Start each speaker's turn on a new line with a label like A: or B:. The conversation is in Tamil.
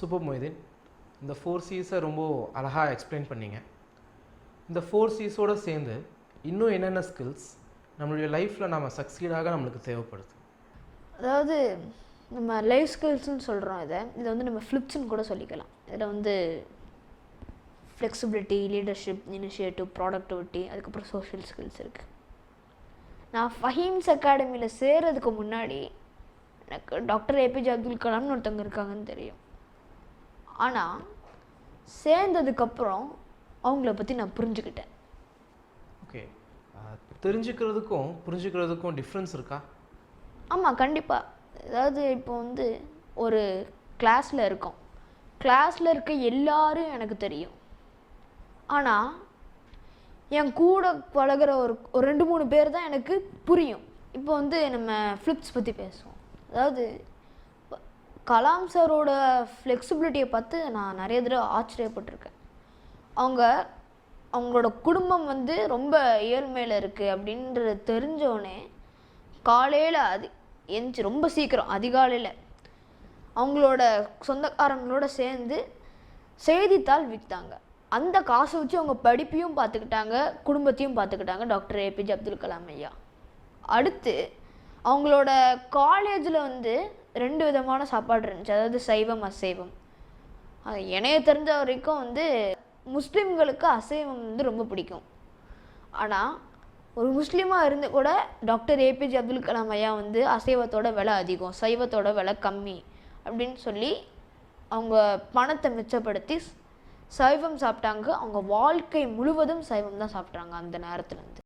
A: சூப்பர் மொய்தீன் இந்த ஃபோர் சீஸை ரொம்ப அழகாக எக்ஸ்பிளைன் பண்ணீங்க. இந்த ஃபோர் சீஸோடு சேர்ந்து இன்னும் என்னென்ன ஸ்கில்ஸ் நம்மளுடைய லைஃப்பில் நம்ம சக்சீடாக நம்மளுக்கு தேவைப்படுது?
B: அதாவது நம்ம லைஃப் ஸ்கில்ஸ்னு சொல்கிறோம் இதை. இதை வந்து நம்ம ஃப்ளிப்ஸ்னு கூட சொல்லிக்கலாம். இதில் வந்து ஃப்ளெக்சிபிலிட்டி லீடர்ஷிப் இனிஷியேட்டிவ் ப்ராடக்டிவிட்டி அதுக்கப்புறம் சோஷியல் ஸ்கில்ஸ் இருக்குது நான் ஃபஹீம்ஸ் அகாடமியில் சேர்கிறதுக்கு முன்னாடி எனக்கு டாக்டர் ஏபிஜே அப்துல் கலாம்னு ஒருத்தவங்க இருக்காங்கன்னு தெரியும். ஆனால் சேர்ந்ததுக்கப்புறம் அவங்கள பற்றி நான் புரிஞ்சுக்கிட்டேன்.
A: ஓகே தெரிஞ்சுக்கிறதுக்கும் புரிஞ்சுக்கிறதுக்கும் டிஃப்ரென்ஸ் இருக்கா?
B: ஆமாம் கண்டிப்பாக அதாவது இப்போ வந்து ஒரு கிளாஸில் இருக்கோம். கிளாஸில் இருக்க எல்லாரும் எனக்கு தெரியும். ஆனால் என் கூட பழகுற ஒரு ஒரு ரெண்டு மூணு பேர் தான் எனக்கு புரியும். இப்போ வந்து நம்ம ஃப்ளிப்ஸ் பற்றி பேசுவோம். அதாவது கலாம் சாரோட ஃப்ளெக்சிபிலிட்டியை பார்த்து நான் நிறைய தடவை ஆச்சரியப்பட்டிருக்கேன். அவங்க அவங்களோட குடும்பம் வந்து ரொம்ப ஏழ்மையில் இருக்குது அப்படின்றது தெரிஞ்சோடனே காலையில் அது எந்திச்சு ரொம்ப சீக்கிரம் அதிகாலையில் அவங்களோட சொந்தக்காரங்களோட சேர்ந்து செய்தித்தாள் விற்றாங்க அந்த காசை வச்சு அவங்க படிப்பையும் பார்த்துக்கிட்டாங்க குடும்பத்தையும் பார்த்துக்கிட்டாங்க டாக்டர் ஏபிஜே அப்துல் கலாம் ஐயா. அடுத்து அவங்களோட காலேஜில் வந்து ரெண்டு விதமான சாப்பாடு இருந்துச்சு. அதாவது சைவம் அசைவம். அது என்னைய தெரிஞ்ச வரைக்கும் வந்து முஸ்லீம்களுக்கு அசைவம் வந்து ரொம்ப பிடிக்கும். ஆனால் ஒரு முஸ்லீமாக இருந்து கூட டாக்டர் ஏபிஜே அப்துல் கலாம் ஐயா வந்து அசைவத்தோட விலை அதிகம் சைவத்தோட விலை கம்மி அப்படின்னு சொல்லி அவங்க பணத்தை மிச்சப்படுத்தி சைவம் சாப்பிட்டாங்க. அவங்க வாழ்க்கை முழுவதும் சைவம் தான் சாப்பிட்றாங்க அந்த நேரத்துலேருந்து